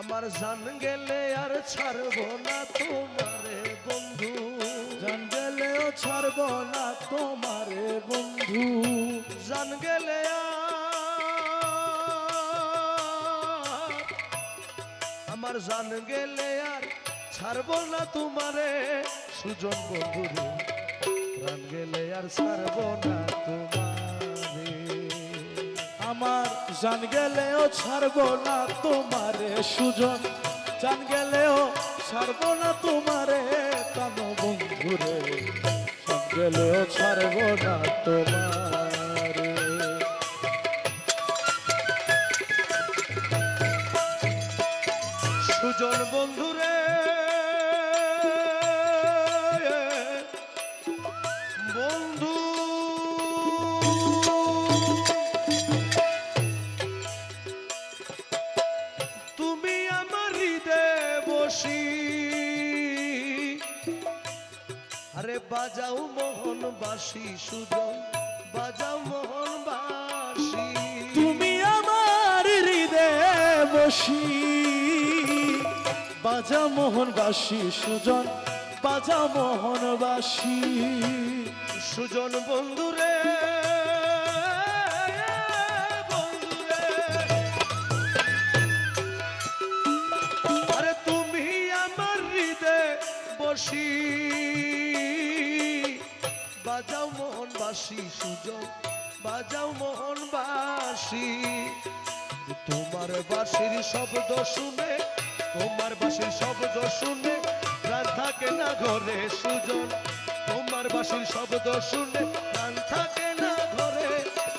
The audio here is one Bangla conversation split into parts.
আমার জান গেলে আর ছাড়বো না তোমারে বন্ধু। জান গেলেও ছাড়ব না তোমারে বন্ধু। জান গেলে আমার জান গেলে আর ছাড়বো না তোমারে। সুজন বন্ধুরে, প্রাণ গেলে আর ছাড়বো না তোমারে। আমার জান গেলেও ছাড়ব না তোমারে সুজন। জান গেলেও ছাড়ব না তোমারে কান বন্ধুরে। জান গেলেও ছাড়ব না তোমারে বাসি সুজন বাজাও মোহন বাসি তুমি আমার হৃদয়ে বসি। বাজা মোহন বাসি সুজন বাজা মোহন বাসি সুজন বন্ধুরে বন্ধুরে। আরে তুমি আমার হৃদয়ে বসি। বাসি সুজন বাজাও মোহন বাসি। তোমার বাঁশির শব্দ শুনে, তোমার বাঁশির শব্দ শুনে, প্রাণ থাকে না ঘরে সুজন। তোমার বাঁশির শব্দ শুনে, প্রাণ থাকে না ঘরে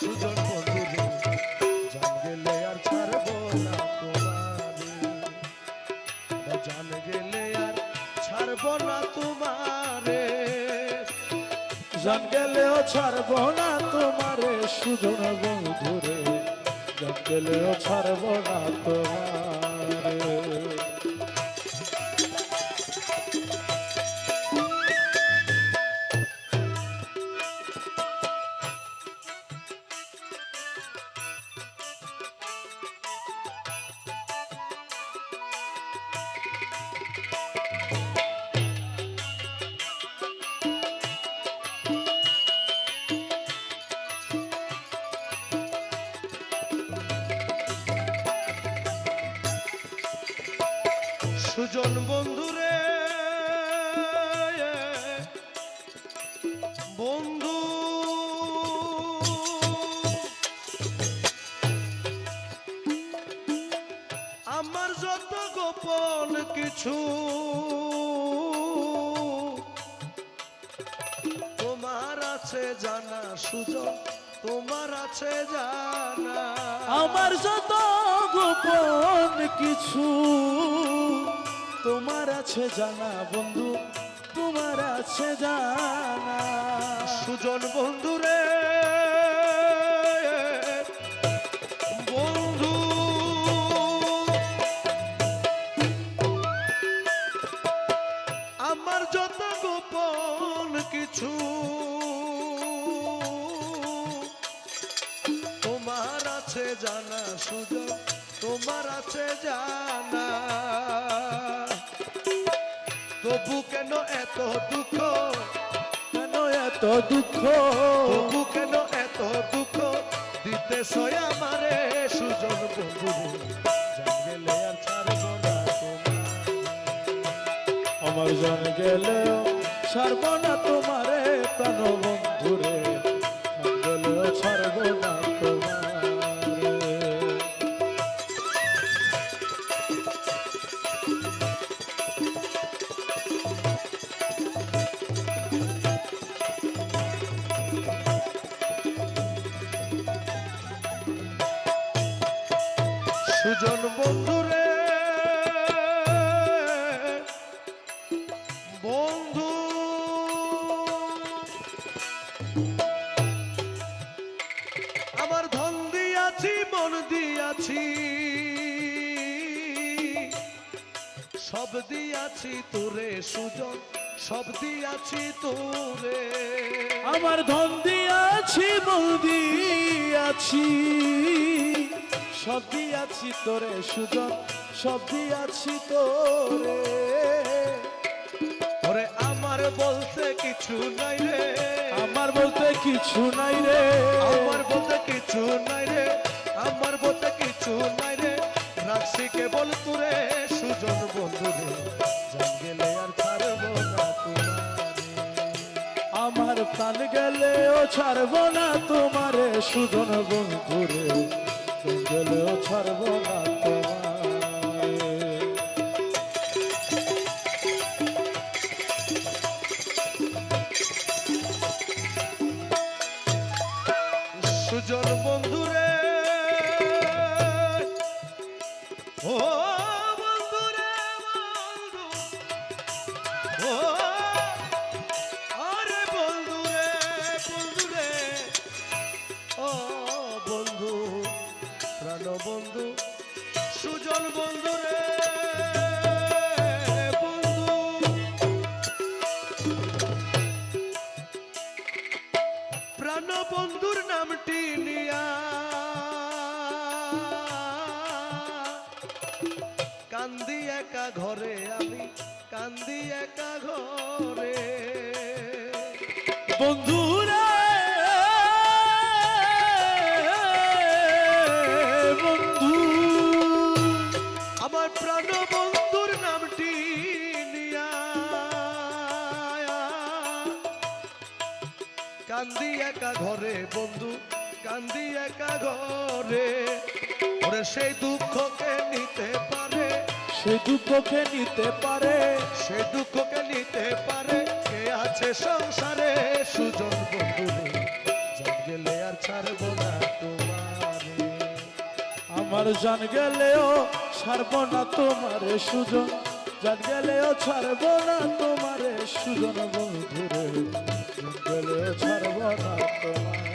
সুজন। বন্ধুরে জান গেলে জান গেলে আর ছাড়বো না তোমারে। জান গেলেও ছাড়ব না তোমারে সুজন বন্ধুরে। জান গেলেও ছাড়ব না তোমারে। সুজন বন্ধুরে, বন্ধু। আমার যত গোপন কিছু, তোমার আছে জানা সুজন, তোমার আছে জানা। আমার যত গোপন কিছু তোমার আছে জানা বন্ধু, তোমার আছে জানা। সুজন বন্ধু যত কিছু, তোমার আছে জানা সুজন, তোমার আছে জানা। তবু কেন এত দুঃখ? কেন এত দুঃখ? তবু কেন এত দুঃখ? দিতে সয় আমারে সুজন বন্ধু। জান গেলে আর ছাড়ব না আমার জন গেলেও ছাড়ব না তোমারে প্রাণ বন্ধুরে গেলেও ছাড়ব না সুজন বন্ধুরে বন্ধু। আমার ধন দিয়াছি, মন দিয়াছি, সব দিয়াছি তোরে সুজন, সব দিয়াছি তোরে। আমার ধন দিয়াছি বল দিয়াছি। সব দিয়াছি তোরে সুজন সব দিয়াছি তোরে। ওরে আমার বলতে কিছু নাই রে। আমার বলতে কিছু নাই রে। আমার বলতে কিছু নাই রে। আমার বলতে কিছু নাই রে। রাখছি কেবল তুরে সুজন বন্ধু রে। জান গেলে আর ছাড়বো না আমার প্রাণ গেলেও ছাড়বো না তোমারে সুজন বন্ধুরে প্রাণ গেলেও ছাড়বো না আমি কান্দি একা ঘরে। বন্ধুরে বন্ধু। আমার প্রাণ বন্ধুর নামটি নিয়া। কান্দি একা ঘরে বন্ধু কান্দি একা ঘরে। ওরে সেই দুঃখকে সে দুঃখকে নিতে পারে, সে দুঃখকে নিতে পারে। কে আছে সংসারে? সুজন বন্ধু রে জান গেলে আর ছাড়বো না তোমারে। আমার জান গেলেও ছাড়বো না তোমারে, সুজন। জান গেলেও ছাড়বো না তোমারে, সুজন বন্ধুরে জান গেলেও ছাড়বো না তোমারে।